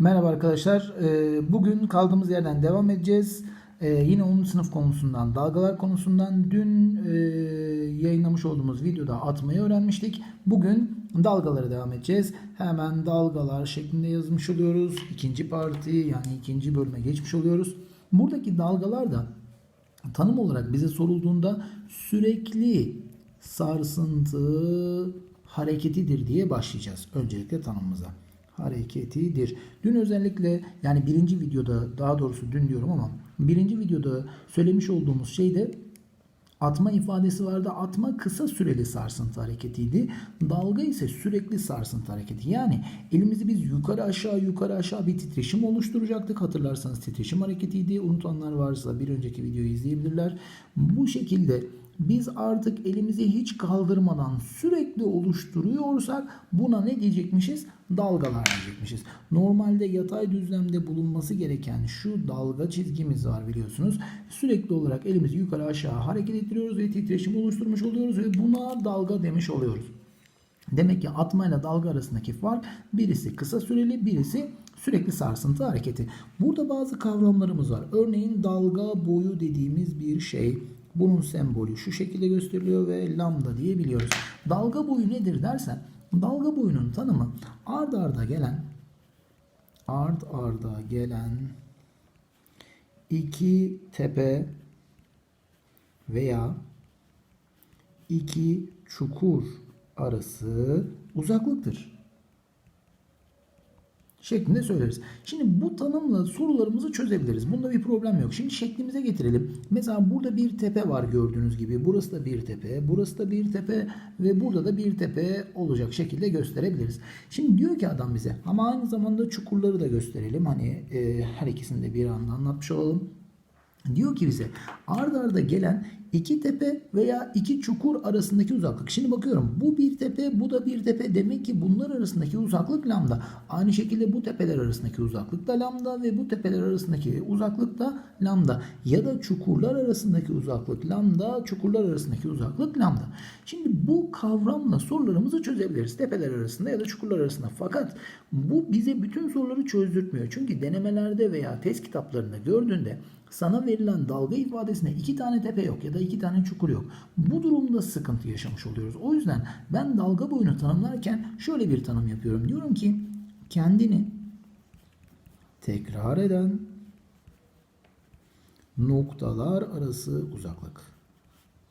Merhaba arkadaşlar. Ee, Bugün kaldığımız yerden devam edeceğiz. Ee, Yine 10. sınıf konusundan, dalgalar konusundan dün e, yayınlamış olduğumuz videoda atmayı öğrenmiştik. Bugün dalgalara devam edeceğiz. Hemen dalgalar şeklinde yazmış oluyoruz. İkinci parti yani ikinci bölüme geçmiş oluyoruz. Buradaki dalgalar da tanım olarak bize sorulduğunda sürekli sarsıntı hareketidir diye başlayacağız. Öncelikle tanımımıza. Hareketidir. Dün özellikle yani birinci videoda daha doğrusu dün diyorum ama birinci videoda söylemiş olduğumuz şeyde Atma ifadesi vardı. Atma kısa süreli sarsıntı hareketiydi. Dalga ise sürekli sarsıntı hareketi. Yani elimizi biz yukarı aşağı yukarı aşağı bir titreşim oluşturacaktık. Hatırlarsanız titreşim hareketiydi. Unutanlar varsa bir önceki videoyu izleyebilirler. Bu şekilde biz artık elimizi hiç kaldırmadan sürekli oluşturuyorsak buna ne diyecekmişiz? Dalgalar diyecekmişiz. Normalde yatay düzlemde bulunması gereken şu dalga çizgimiz var biliyorsunuz. Sürekli olarak elimizi yukarı aşağı hareket ettiriyoruz ve titreşim oluşturmuş oluyoruz ve buna dalga demiş oluyoruz. Demek ki atma ile dalga arasındaki fark birisi kısa süreli birisi sürekli sarsıntı hareketi. Burada bazı kavramlarımız var. Örneğin dalga boyu dediğimiz bir şey. Bunun sembolü şu şekilde gösteriliyor ve lambda diye biliyoruz. Dalga boyu nedir dersen dalga boyunun tanımı ard arda gelen ard arda gelen iki tepe veya iki çukur arası uzaklıktır. Şeklinde söyleriz. Şimdi bu tanımla sorularımızı çözebiliriz. Bunda bir problem yok. Şimdi şeklimize getirelim. Mesela burada bir tepe var gördüğünüz gibi. Burası da bir tepe, burası da bir tepe ve burada da bir tepe olacak şekilde gösterebiliriz. Şimdi diyor ki adam bize ama aynı zamanda çukurları da gösterelim. Hani e, her ikisini de bir anda anlatmış olalım. Diyor ki bize ard arda gelen iki tepe veya iki çukur arasındaki uzaklık. Şimdi bakıyorum bu bir tepe bu da bir tepe demek ki bunlar arasındaki uzaklık lambda. Aynı şekilde bu tepeler arasındaki uzaklık da lambda ve bu tepeler arasındaki uzaklık da lambda. Ya da çukurlar arasındaki uzaklık lambda, çukurlar arasındaki uzaklık lambda. Şimdi bu kavramla sorularımızı çözebiliriz. Tepeler arasında ya da çukurlar arasında. Fakat bu bize bütün soruları çözdürtmüyor. Çünkü denemelerde veya test kitaplarında gördüğünde sana verilen dalga ifadesinde iki tane tepe yok ya da iki tane çukur yok. Bu durumda sıkıntı yaşamış oluyoruz. O yüzden ben dalga boyunu tanımlarken şöyle bir tanım yapıyorum. Diyorum ki kendini tekrar eden noktalar arası uzaklık.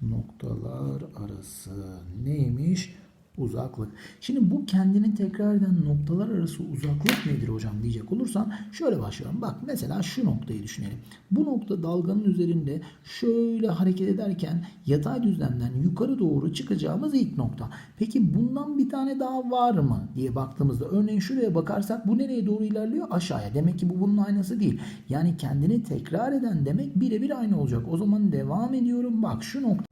Noktalar arası neymiş? Uzaklık. Şimdi bu kendini tekrar eden noktalar arası uzaklık nedir hocam diyecek olursan şöyle başlıyorum. Bak mesela şu noktayı düşünelim. Bu nokta dalganın üzerinde şöyle hareket ederken yatay düzlemden yukarı doğru çıkacağımız ilk nokta. Peki bundan bir tane daha var mı diye baktığımızda örneğin şuraya bakarsak bu nereye doğru ilerliyor? Aşağıya. Demek ki bu bunun aynası değil. Yani kendini tekrar eden demek birebir aynı olacak. O zaman devam ediyorum. Bak şu nokta.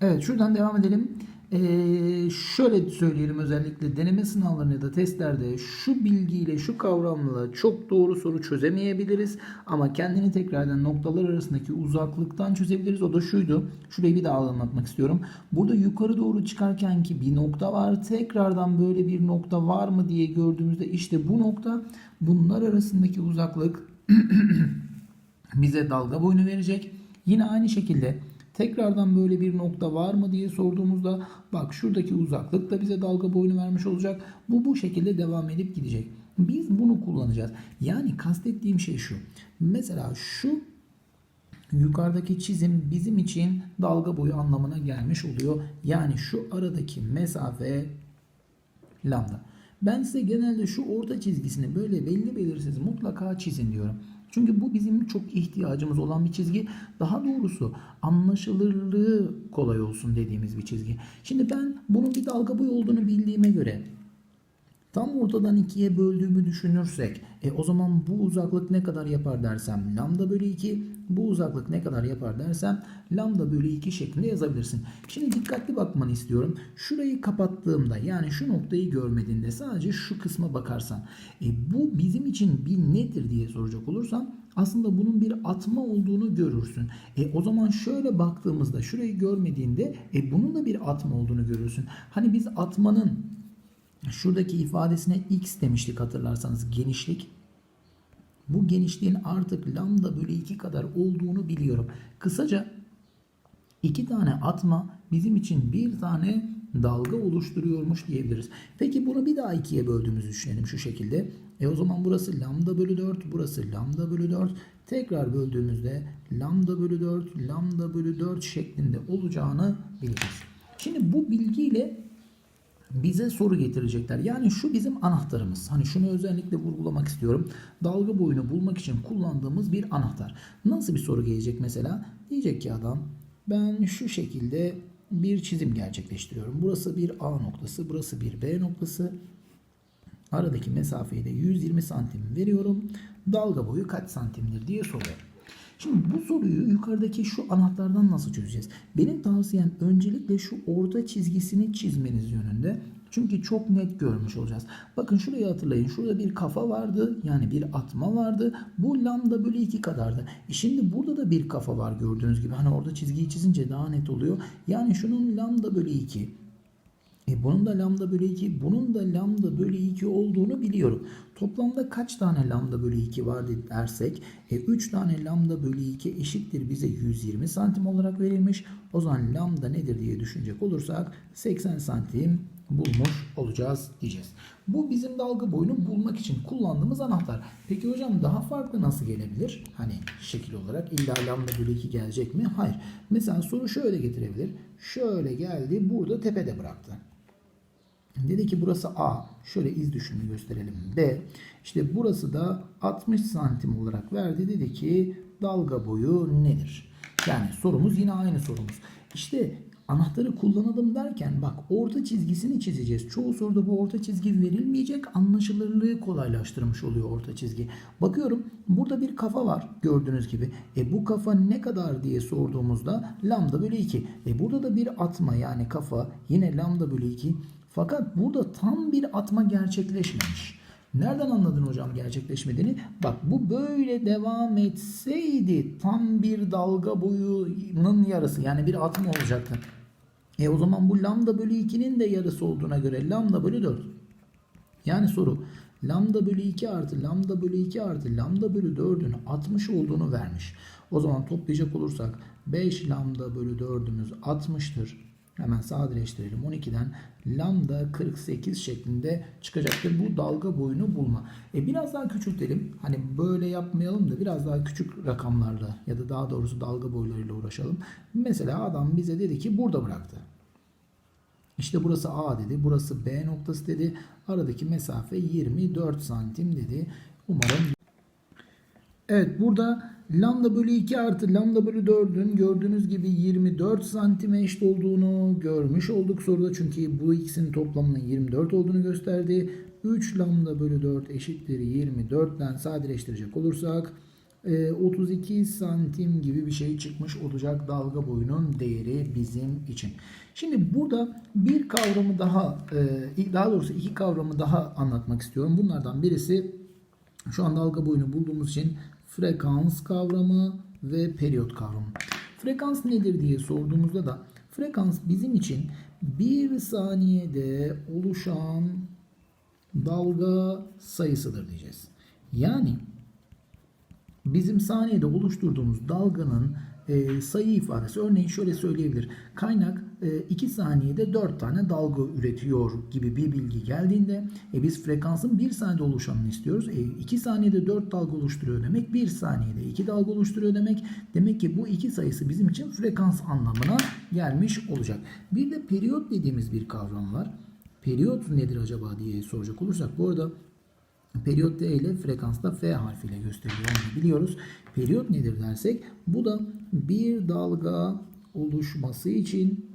Evet şuradan devam edelim. Ee, şöyle söyleyelim özellikle deneme sınavlarında ya da testlerde şu bilgiyle şu kavramla çok doğru soru çözemeyebiliriz ama kendini tekrardan noktalar arasındaki uzaklıktan çözebiliriz. O da şuydu. Şurayı bir daha anlatmak istiyorum. Burada yukarı doğru çıkarken ki bir nokta var. Tekrardan böyle bir nokta var mı diye gördüğümüzde işte bu nokta bunlar arasındaki uzaklık bize dalga boyunu verecek. Yine aynı şekilde Tekrardan böyle bir nokta var mı diye sorduğumuzda bak şuradaki uzaklık da bize dalga boyunu vermiş olacak. Bu bu şekilde devam edip gidecek. Biz bunu kullanacağız. Yani kastettiğim şey şu. Mesela şu yukarıdaki çizim bizim için dalga boyu anlamına gelmiş oluyor. Yani şu aradaki mesafe lambda. Ben size genelde şu orta çizgisini böyle belli belirsiz mutlaka çizin diyorum. Çünkü bu bizim çok ihtiyacımız olan bir çizgi. Daha doğrusu anlaşılırlığı kolay olsun dediğimiz bir çizgi. Şimdi ben bunun bir dalga boyu olduğunu bildiğime göre tam ortadan ikiye böldüğümü düşünürsek e, o zaman bu uzaklık ne kadar yapar dersem lambda bölü 2 bu uzaklık ne kadar yapar dersem lambda bölü 2 şeklinde yazabilirsin. Şimdi dikkatli bakmanı istiyorum. Şurayı kapattığımda yani şu noktayı görmediğinde sadece şu kısma bakarsan e, bu bizim için bir nedir diye soracak olursam aslında bunun bir atma olduğunu görürsün. E, o zaman şöyle baktığımızda şurayı görmediğinde e, bunun da bir atma olduğunu görürsün. Hani biz atmanın şuradaki ifadesine x demiştik hatırlarsanız genişlik. Bu genişliğin artık lambda bölü 2 kadar olduğunu biliyorum. Kısaca iki tane atma bizim için bir tane dalga oluşturuyormuş diyebiliriz. Peki bunu bir daha ikiye böldüğümüzü düşünelim şu şekilde. E o zaman burası lambda bölü 4, burası lambda bölü 4. Tekrar böldüğümüzde lambda bölü 4, lambda bölü 4 şeklinde olacağını biliriz. Şimdi bu bilgiyle bize soru getirecekler. Yani şu bizim anahtarımız. Hani şunu özellikle vurgulamak istiyorum. Dalga boyunu bulmak için kullandığımız bir anahtar. Nasıl bir soru gelecek mesela? Diyecek ki adam ben şu şekilde bir çizim gerçekleştiriyorum. Burası bir A noktası, burası bir B noktası. Aradaki mesafeyi de 120 santim veriyorum. Dalga boyu kaç santimdir diye soruyor. Şimdi bu soruyu yukarıdaki şu anahtardan nasıl çözeceğiz? Benim tavsiyem öncelikle şu orta çizgisini çizmeniz yönünde. Çünkü çok net görmüş olacağız. Bakın şurayı hatırlayın. Şurada bir kafa vardı. Yani bir atma vardı. Bu lambda bölü 2 kadardı. E şimdi burada da bir kafa var gördüğünüz gibi. Hani orada çizgiyi çizince daha net oluyor. Yani şunun lambda bölü 2. E bunun da lambda bölü 2, bunun da lambda bölü 2 olduğunu biliyorum. Toplamda kaç tane lambda bölü 2 var dersek, e 3 tane lambda bölü 2 eşittir bize 120 santim olarak verilmiş. O zaman lambda nedir diye düşünecek olursak 80 santim bulmuş olacağız diyeceğiz. Bu bizim dalga boyunu bulmak için kullandığımız anahtar. Peki hocam daha farklı nasıl gelebilir? Hani şekil olarak illa lambda bölü 2 gelecek mi? Hayır. Mesela soru şöyle getirebilir. Şöyle geldi burada tepede bıraktı. Dedi ki burası A. Şöyle iz düşümünü gösterelim. B. İşte burası da 60 santim olarak verdi. Dedi ki dalga boyu nedir? Yani sorumuz yine aynı sorumuz. İşte anahtarı kullanalım derken bak orta çizgisini çizeceğiz. Çoğu soruda bu orta çizgi verilmeyecek. Anlaşılırlığı kolaylaştırmış oluyor orta çizgi. Bakıyorum burada bir kafa var gördüğünüz gibi. E bu kafa ne kadar diye sorduğumuzda lambda bölü 2. E burada da bir atma yani kafa yine lambda bölü 2. Fakat burada tam bir atma gerçekleşmemiş. Nereden anladın hocam gerçekleşmediğini? Bak bu böyle devam etseydi tam bir dalga boyunun yarısı yani bir atma olacaktı. E o zaman bu lambda bölü 2'nin de yarısı olduğuna göre lambda bölü 4. Yani soru lambda bölü 2 artı lambda bölü 2 artı lambda bölü 4'ün 60 olduğunu vermiş. O zaman toplayacak olursak 5 lambda bölü 4'ümüz 60'tır. Hemen sadeleştirelim. 12'den lambda 48 şeklinde çıkacaktır. Bu dalga boyunu bulma. E biraz daha küçültelim. Hani böyle yapmayalım da biraz daha küçük rakamlarla ya da daha doğrusu dalga boylarıyla uğraşalım. Mesela adam bize dedi ki burada bıraktı. İşte burası A dedi. Burası B noktası dedi. Aradaki mesafe 24 santim dedi. Umarım Evet burada lambda bölü 2 artı lambda bölü 4'ün gördüğünüz gibi 24 santime eşit olduğunu görmüş olduk soruda. Çünkü bu ikisinin toplamının 24 olduğunu gösterdi. 3 lambda bölü 4 eşittir 24'ten sadeleştirecek olursak 32 santim gibi bir şey çıkmış olacak dalga boyunun değeri bizim için. Şimdi burada bir kavramı daha daha doğrusu iki kavramı daha anlatmak istiyorum. Bunlardan birisi şu an dalga boyunu bulduğumuz için frekans kavramı ve periyot kavramı. Frekans nedir diye sorduğumuzda da frekans bizim için bir saniyede oluşan dalga sayısıdır diyeceğiz. Yani bizim saniyede oluşturduğumuz dalganın e, sayı ifadesi örneğin şöyle söyleyebilir. Kaynak 2 e, saniyede 4 tane dalga üretiyor gibi bir bilgi geldiğinde e, biz frekansın 1 saniyede oluşanını istiyoruz. 2 e, saniyede 4 dalga oluşturuyor demek 1 saniyede 2 dalga oluşturuyor demek. Demek ki bu iki sayısı bizim için frekans anlamına gelmiş olacak. Bir de periyot dediğimiz bir kavram var. Periyot nedir acaba diye soracak olursak bu arada Periyot D ile frekansta F harfiyle gösteriliyor. Onu biliyoruz. Periyot nedir dersek bu da bir dalga oluşması için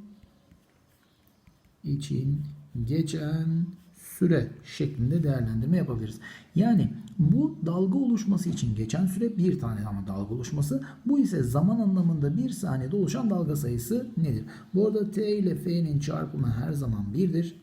için geçen süre şeklinde değerlendirme yapabiliriz. Yani bu dalga oluşması için geçen süre bir tane ama dalga oluşması. Bu ise zaman anlamında bir saniyede oluşan dalga sayısı nedir? Bu arada T ile F'nin çarpımı her zaman birdir.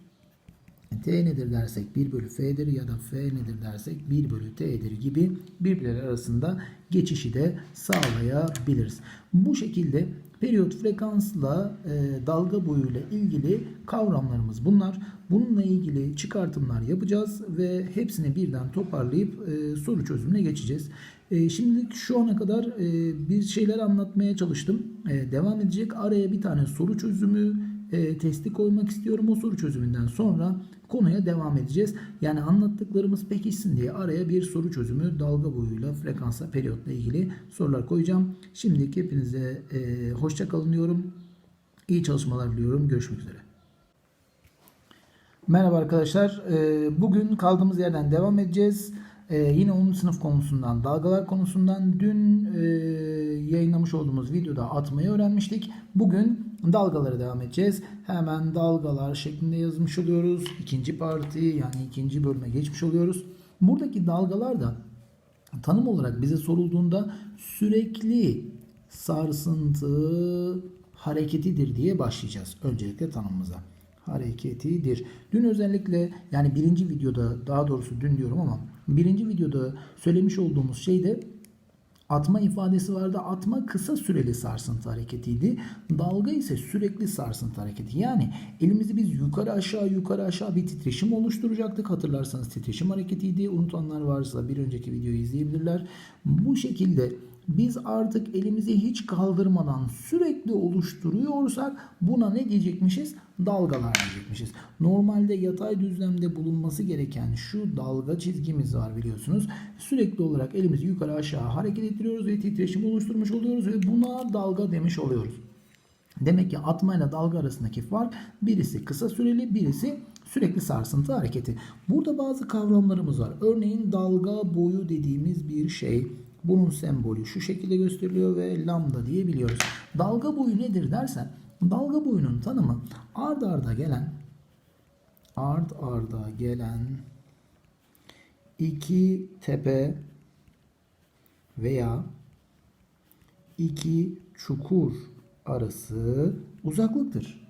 T nedir dersek 1 bölü F'dir ya da F nedir dersek 1 bölü T'dir gibi birbirleri arasında geçişi de sağlayabiliriz. Bu şekilde Periyot frekansla e, dalga boyuyla ilgili kavramlarımız bunlar. Bununla ilgili çıkartımlar yapacağız ve hepsini birden toparlayıp e, soru çözümüne geçeceğiz. E, şimdilik şu ana kadar e, bir şeyler anlatmaya çalıştım. E, devam edecek. Araya bir tane soru çözümü e, testi koymak istiyorum. O soru çözümünden sonra konuya devam edeceğiz. Yani anlattıklarımız pekişsin diye araya bir soru çözümü dalga boyuyla, frekansla, periyotla ilgili sorular koyacağım. Şimdilik hepinize e, hoşça kalın diyorum. İyi çalışmalar diliyorum. Görüşmek üzere. Merhaba arkadaşlar. Ee, Bugün kaldığımız yerden devam edeceğiz. Ee, Yine 10. sınıf konusundan, dalgalar konusundan dün e, yayınlamış olduğumuz videoda atmayı öğrenmiştik. Bugün dalgalara devam edeceğiz. Hemen dalgalar şeklinde yazmış oluyoruz. İkinci parti yani ikinci bölüme geçmiş oluyoruz. Buradaki dalgalar da tanım olarak bize sorulduğunda sürekli sarsıntı hareketidir diye başlayacağız öncelikle tanımımıza. Hareketidir. Dün özellikle yani birinci videoda daha doğrusu dün diyorum ama birinci videoda söylemiş olduğumuz şeyde Atma ifadesi vardı. Atma kısa süreli sarsıntı hareketiydi. Dalga ise sürekli sarsıntı hareketi. Yani elimizi biz yukarı aşağı yukarı aşağı bir titreşim oluşturacaktık. Hatırlarsanız titreşim hareketiydi. Unutanlar varsa bir önceki videoyu izleyebilirler. Bu şekilde biz artık elimizi hiç kaldırmadan sürekli oluşturuyorsak buna ne diyecekmişiz? Dalgalar diyecekmişiz. Normalde yatay düzlemde bulunması gereken şu dalga çizgimiz var biliyorsunuz. Sürekli olarak elimizi yukarı aşağı hareket ettiriyoruz ve titreşim oluşturmuş oluyoruz ve buna dalga demiş oluyoruz. Demek ki atma ile dalga arasındaki fark birisi kısa süreli birisi sürekli sarsıntı hareketi. Burada bazı kavramlarımız var. Örneğin dalga boyu dediğimiz bir şey. Bunun sembolü şu şekilde gösteriliyor ve lambda diyebiliyoruz. Dalga boyu nedir dersen dalga boyunun tanımı ard arda gelen ard arda gelen iki tepe veya iki çukur arası uzaklıktır.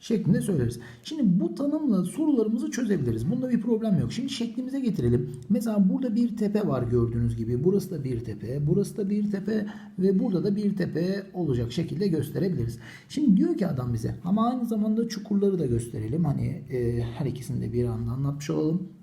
Şeklinde söyleriz. Şimdi bu tanımla sorularımızı çözebiliriz. Bunda bir problem yok. Şimdi şeklimize getirelim. Mesela burada bir tepe var gördüğünüz gibi. Burası da bir tepe, burası da bir tepe ve burada da bir tepe olacak şekilde gösterebiliriz. Şimdi diyor ki adam bize ama aynı zamanda çukurları da gösterelim. Hani e, her ikisini de bir anda anlatmış olalım.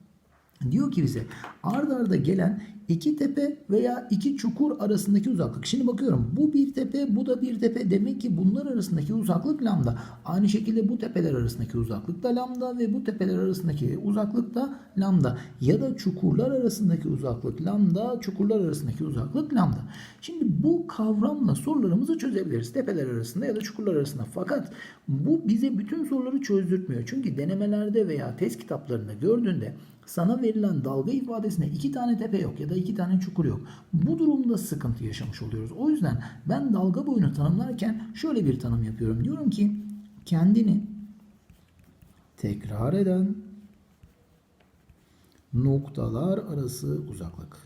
Diyor ki bize ard arda gelen iki tepe veya iki çukur arasındaki uzaklık. Şimdi bakıyorum bu bir tepe bu da bir tepe. Demek ki bunlar arasındaki uzaklık lambda. Aynı şekilde bu tepeler arasındaki uzaklık da lambda ve bu tepeler arasındaki uzaklık da lambda. Ya da çukurlar arasındaki uzaklık lambda, çukurlar arasındaki uzaklık lambda. Şimdi bu kavramla sorularımızı çözebiliriz. Tepeler arasında ya da çukurlar arasında. Fakat bu bize bütün soruları çözdürtmüyor. Çünkü denemelerde veya test kitaplarında gördüğünde sana verilen dalga ifadesinde iki tane tepe yok ya da iki tane çukur yok. Bu durumda sıkıntı yaşamış oluyoruz. O yüzden ben dalga boyunu tanımlarken şöyle bir tanım yapıyorum. Diyorum ki kendini tekrar eden noktalar arası uzaklık.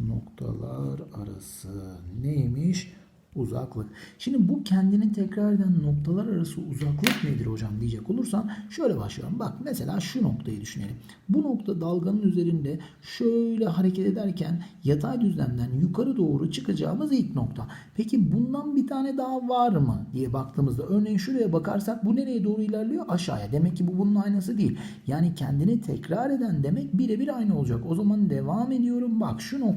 Noktalar arası neymiş? Uzaklık. Şimdi bu kendini tekrar eden noktalar arası uzaklık nedir hocam diyecek olursan şöyle başlıyorum. Bak mesela şu noktayı düşünelim. Bu nokta dalganın üzerinde şöyle hareket ederken yatay düzlemden yukarı doğru çıkacağımız ilk nokta. Peki bundan bir tane daha var mı diye baktığımızda örneğin şuraya bakarsak bu nereye doğru ilerliyor? Aşağıya. Demek ki bu bunun aynısı değil. Yani kendini tekrar eden demek birebir aynı olacak. O zaman devam ediyorum. Bak şu nokta